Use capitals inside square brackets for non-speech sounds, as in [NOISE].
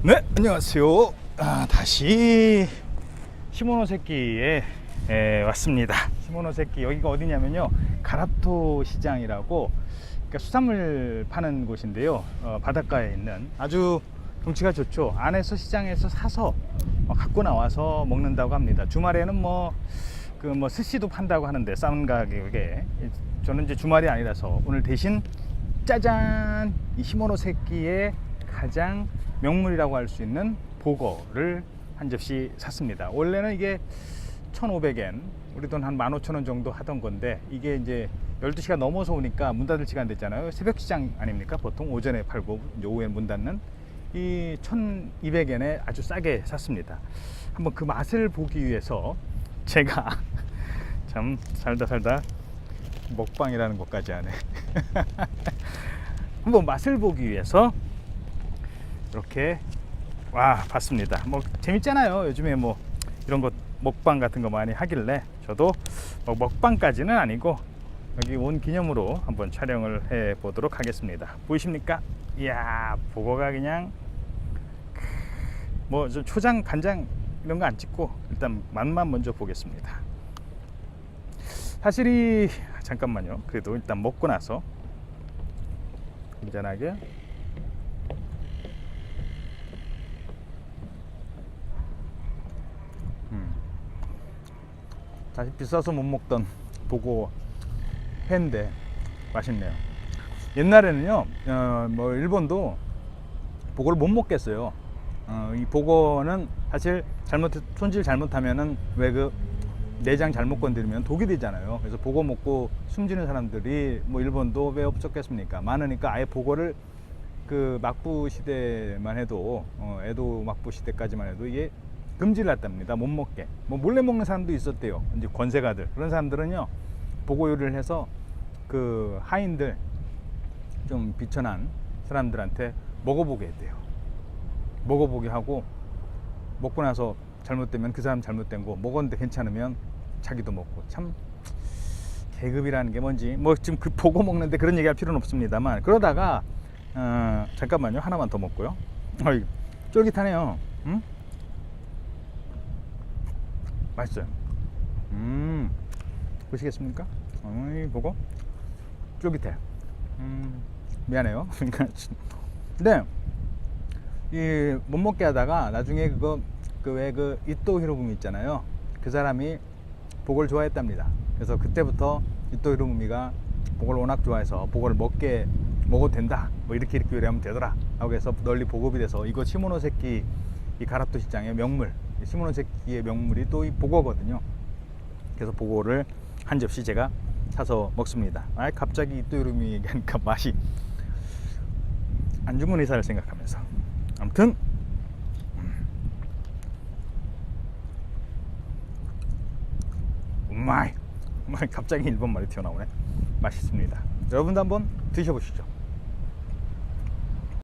네, 안녕하세요. 아, 다시 시모노세키에 에, 왔습니다. 시모노세키 여기가 어디냐면요, 가라토 시장이라고 그러니까 수산물 파는 곳인데요. 어, 바닷가에 있는 아주 경치가 좋죠. 안에서 시장에서 사서 어, 갖고 나와서 먹는다고 합니다. 주말에는 뭐 그뭐 스시도 판다고 하는데 싼 가격에 저는 이제 주말이 아니라서 오늘 대신 짜잔 이 시모노세키의 가장 명물이라고 할 수 있는 보거를 한 접시 샀습니다. 원래는 이게 1,500엔, 우리 돈 한 15,000원 정도 하던 건데 이게 이제 12시가 넘어서 오니까 문 닫을 시간 됐잖아요. 새벽 시장 아닙니까? 보통 오전에 팔고 오후에 문 닫는 이 1,200엔에 아주 싸게 샀습니다. 한번 그 맛을 보기 위해서 제가 [LAUGHS] 참 살다 살다 먹방이라는 것까지 하네. [LAUGHS] 한번 맛을 보기 위해서 이렇게 와 봤습니다. 뭐 재밌잖아요. 요즘에 뭐 이런 것 먹방 같은 거 많이 하길래 저도 뭐 먹방까지는 아니고 여기 온 기념으로 한번 촬영을 해 보도록 하겠습니다. 보이십니까? 이야 보고가 그냥 뭐좀 초장 간장 이런 거 안 찍고 일단 맛만 먼저 보겠습니다. 사실 이 잠깐만요. 그래도 일단 먹고 나서 안전하게 음. 사실 비싸서 못 먹던 보고 회인데 맛있네요. 옛날에는요, 어, 뭐 일본도 보고를 못 먹겠어요. 어, 이 보고는 사실 잘못 손질 잘못하면은 왜 그 내장 잘못 건드리면 독이 되잖아요. 그래서 보고 먹고 숨지는 사람들이 뭐 일본도 왜 없었겠습니까? 많으니까 아예 보고를 그 막부 시대만 해도 어, 에도 막부 시대까지만 해도 이게 금지를 했답니다. 못 먹게. 뭐 몰래 먹는 사람도 있었대요. 이제 권세가들 그런 사람들은요 보고 요리를 해서 그 하인들 좀 비천한 사람들한테 먹어보게 했대요. 먹어보게 하고 먹고 나서 잘못되면 그 사람 잘못된 거 먹었는데 괜찮으면 자기도 먹고 참 계급이라는 게 뭔지 뭐 지금 그 보고 먹는데 그런 얘기할 필요는 없습니다만 그러다가 어, 잠깐만요 하나만 더 먹고요. 어이, 쫄깃하네요. 음? 맛있어요. 음, 보시겠습니까? 어이, 보고 쫄깃해. 음, 미안해요. [LAUGHS] 그러니까 근데 이 못 먹게 하다가 나중에 그거 그 왜 그 이토 히로부미 있잖아요. 그 사람이 복을 좋아했답니다. 그래서 그때부터 이토 히로부미가 복을 워낙 좋아해서 복을 먹게 먹어도 된다. 뭐 이렇게 이렇게 요리하면 되더라. 하고 해서 널리 보급이 돼서 이거 시모노세키 이 가라토 시장의 명물, 이 시모노세키의 명물이 또 이 보거거든요. 그래서 보고를 한 접시 제가 사서 먹습니다. 아 갑자기 이토 히로부미 얘기하니까 [LAUGHS] 맛이 안중근 의사를 생각하면서. 아무튼. 음마이. 음마이 갑자기 일본 말이 튀어나오네. 맛있습니다. 여러분도 한번 드셔보시죠